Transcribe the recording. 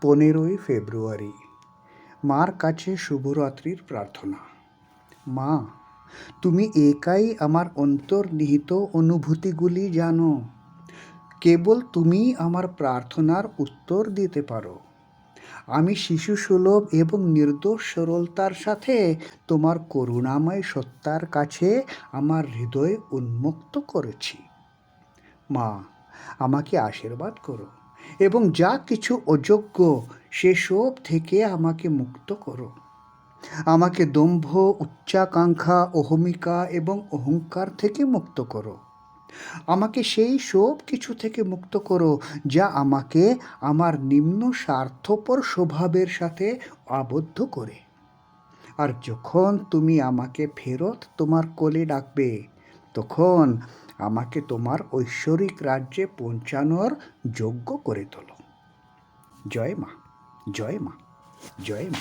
পনেরোই ফেব্রুয়ারি, মার কাছে শুভরাত্রির প্রার্থনা। মা, তুমি একাই আমার অন্তর্নিহিত অনুভূতিগুলি জানো। কেবল তুমি আমার প্রার্থনার উত্তর দিতে পারো। আমি শিশু সুলভ এবং নির্দোষ সরলতার সাথে তোমার করুণাময় সত্তার কাছে আমার হৃদয় উন্মুক্ত করেছি। মা, আমাকে আশীর্বাদ করো। এবং যা কিছু অযোগ্য সেসব থেকে আমাকে মুক্ত করো। আমাকে দম্ভ, উচ্চাকাঙ্ক্ষা, অহমিকা এবং অহংকার থেকে মুক্ত করো। আমাকে সেই সব কিছু থেকে মুক্ত করো যা আমাকে আমার নিম্ন স্বার্থপর স্বভাবের সাথে আবদ্ধ করে। আর যখন তুমি আমাকে ফেরত তোমার কোলে ডাকবে, তখন আমাকে তোমার ঐশ্বরিক রাজ্যে পৌঁছানোর যোগ্য করে তোলো। জয় মা জয় মা জয় মা।